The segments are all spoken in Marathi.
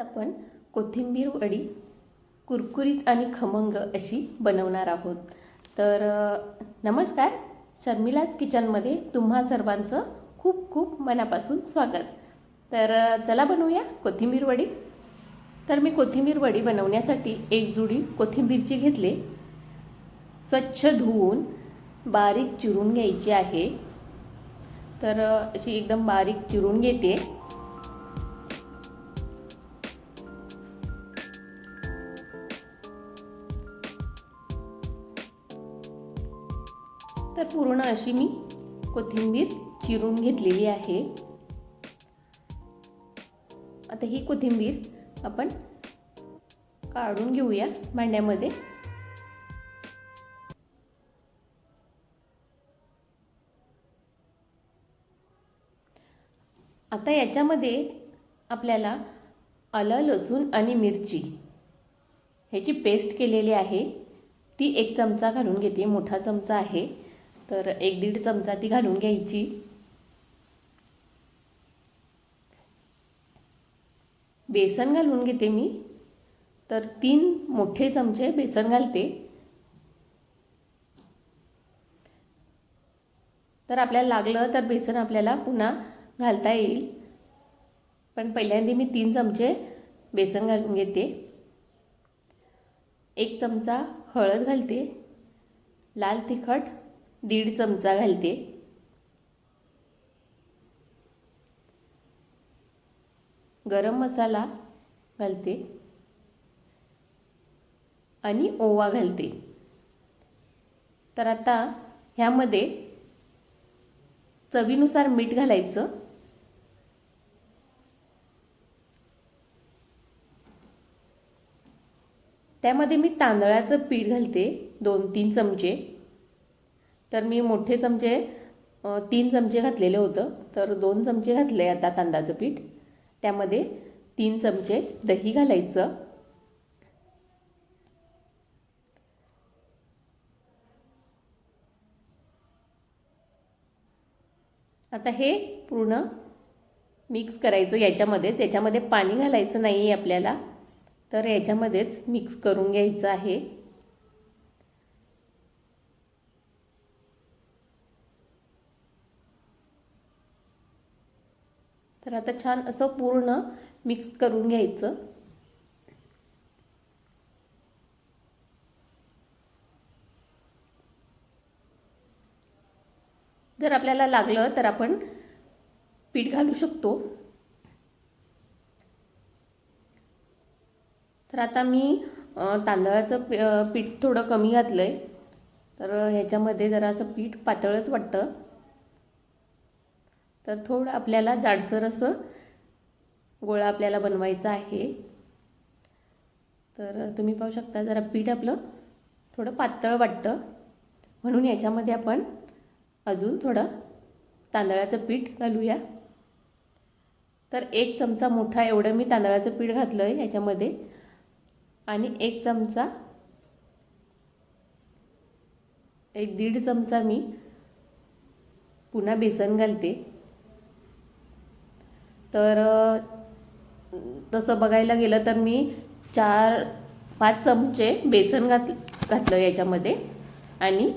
आपण कोथिंबीर वडी कुरकुरीत आणि खमंग अशी बनवणार आहोत. तर नमस्कार. शर्मिलाज किचनमध्ये तुम्हा सर्वांचं खूप खूप मनापासून स्वागत. तर चला बनवूया कोथिंबीर वडी. तर मी कोथिंबीर वडी बनवण्यासाठी एक जुडी कोथिंबीरची घेतले. स्वच्छ धुवून बारीक चिरून घ्यायची आहे. तर अशी एकदम बारीक चिरून घेते. तर पूर्ण अशी मी कोथिंबीर चिरून घेतलेली आहे. आता ही कोथिंबीर आपण काढून घेऊया भांड्यामध्ये. आता याच्यामध्ये आपल्याला आलं लसूण आणि मिरची ह्याची पेस्ट केलेली आहे. ती एक चमचा घालून घेते मोठा चमचा आहे. तर एक दीड चमचा ती घालून घ्यायची. बेसन घालून घेते मी. तर तीन मोठे चमचे बेसन घालते. तर आपल्याला लागलं तर बेसन आपल्याला पुन्हा घालता येईल. पण पहिल्यांदा मी तीन चमचे बेसन घालून घेते. एक चमचा हळद घालते. लाल तिखट दीड चमचा घालते. गरम मसाला घालते. आणि ओवा घालते. तर आता ह्यामध्ये चवीनुसार मीठ घालायचं. त्यामध्ये मी तांदळाचं पीठ घालते दोन तीन चमचे. तर मी मोठे चमचे तीन चमचे घातलेले होतं. तर दोन चमचे घातले आता तांदळाचं पीठ. त्यामध्ये तीन चमचे दही घालायचं. आता हे पूर्ण मिक्स करायचं याच्यामध्येच. याच्यामध्ये पाणी घालायचं नाही आहे आपल्याला. तर याच्यामध्येच मिक्स करून घ्यायचं आहे. तर आता छान असं पूर्ण मिक्स करून घ्यायचं. जर आपल्याला लागलं तर आपण पीठ घालू शकतो. तर आता मी तांदळाचं पी- पीठ थोडं कमी घातलं आहे तर ह्याच्यामध्ये जरासं पीठ पातळच वाटतं. तर थोडं आपल्याला जाडसर असं गोळा आपल्याला बनवायचा आहे. तर तुम्ही पाहू शकता जरा पीठ आपलं थोडं पातळ वाटतं. म्हणून याच्यामध्ये आपण अजून थोडं तांदळाचं पीठ घालूया. तर एक चमचा मोठा एवढं मी तांदळाचं पीठ घातलं आहे याच्यामध्ये. आणि एक चमचा एक दीड चमचा मी पुन्हा बेसन घालते. तर तसं बघायला गेलं तर मी चार पाच चमचे बेसन घात घातलं याच्यामध्ये आणि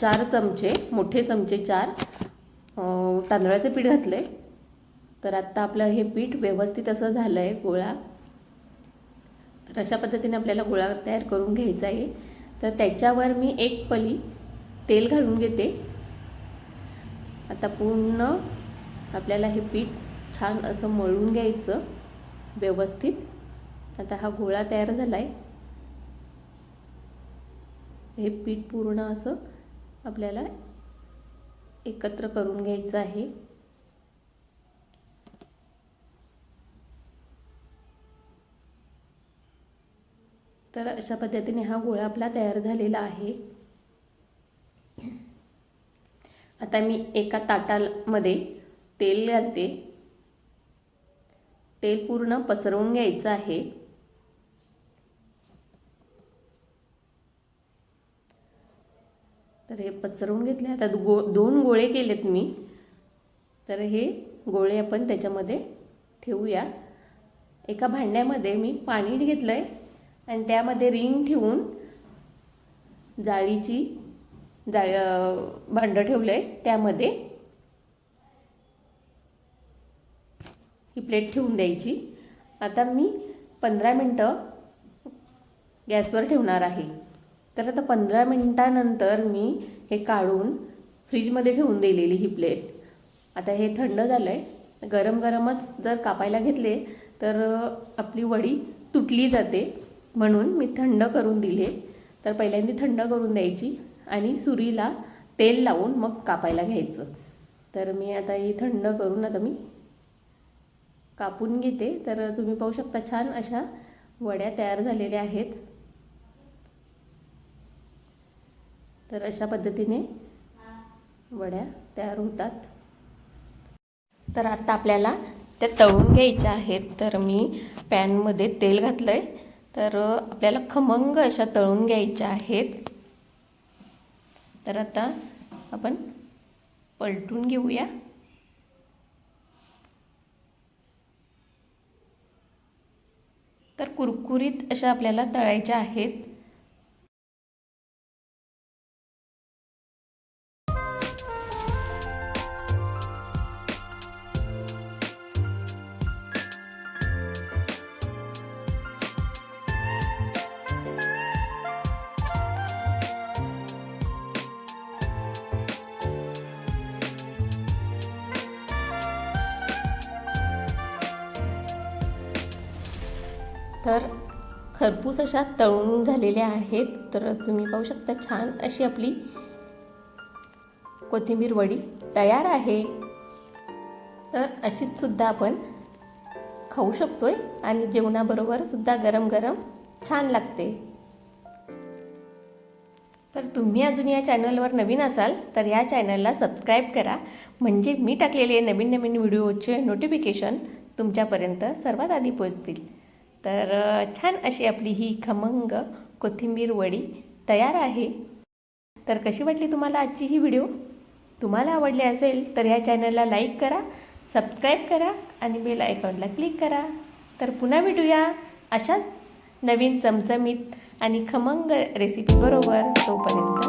चार चमचे मोठे चमचे चार तांदळाचे तांदळाचं पीठ घातलं आहे तर आत्ता आपलं हे पीठ व्यवस्थित असं झालं आहे गोळा. तर अशा पद्धतीने आपल्याला गोळा तयार करून घ्यायचा आहे. तर त्याच्यावर मी एक पली तेल घालून घेते. आता पूर्ण आपल्याला हे पीठ छान असं मळून घ्यायचं व्यवस्थित. आता हा गोळा तयार झाला आहे हे पीठ पूर्ण असं आपल्याला एकत्र करून घ्यायचं आहे. तर अशा पद्धतीने हा गोळा आपला तयार झालेला आहे. आता मी एका ताटामध्ये तेल घालते. तेल पूर्ण पसरवून घ्यायचं आहे. तर हे पसरवून घेतले. आता गो दोन गोळे केलेत मी. तर हे गोळे आपण त्याच्यामध्ये ठेवूया. एका भांड्यामध्ये मी पाणी घेतलं आहे आणि त्यामध्ये रिंग ठेवून जाळीची जाळ भांडं ठेवलं आहे त्यामध्ये ही प्लेट ठेवून द्यायची. आता मी पंधरा मिनटं गॅसवर ठेवणार आहे. तर आता पंधरा मिनटानंतर मी हे काढून फ्रीजमध्ये ठेवून दिलेली ही प्लेट आता हे थंड झालं आहे गरम गरमच जर कापायला घेतले तर आपली वडी तुटली जाते म्हणून मी थंड करून दिले. तर पहिल्यांदा थंड करून द्यायची आणि सुरीला तेल लावून मग कापायला घ्यायचं. तर मी आता ही थंड करून आता मी कापून घेते. तर तुम्ही पाहू शकता छान अशा वड्या तयार झालेल्या आहेत. तर अशा पद्धतीने वड्या तयार होतात. तर आता आपल्याला त्या तळून घ्यायच्या आहेत. तर मी पॅनमध्ये तेल घातलं आहे तर आपल्याला खमंग अशा तळून घ्यायच्या आहेत. तर आता आपण पलटून घेऊया. तर कुरकुरीत अशा आपल्याला तळायच्या आहेत. तर खरपूस अशा तळून झालेल्या आहेत. तर तुम्ही पाहू शकता छान अशी आपली कोथिंबीर वडी तयार आहे. तर अशीचसुद्धा आपण खाऊ शकतो आहे आणि जेवणाबरोबरसुद्धा गरम गरम छान लागते. तर तुम्ही अजून या चॅनलवर नवीन असाल तर या चॅनलला सबस्क्राईब करा. म्हणजे मी टाकलेले नवीन नवीन व्हिडिओचे नोटिफिकेशन तुमच्यापर्यंत सर्वात आधी पोचतील तर छान अशी आपली ही खमंग कोथिंबीर वडी तयार आहे. तर कशी वाटली तुम्हाला आजची ही व्हिडिओ? तुम्हाला आवडली असेल तर ह्या चॅनलला लाईक करा सबस्क्राईब करा आणि बेल आयकॉनला क्लिक करा. तर पुन्हा भेटूया अशाच नवीन चमचमीत आणि खमंग रेसिपीबरोबर तोपर्यंत.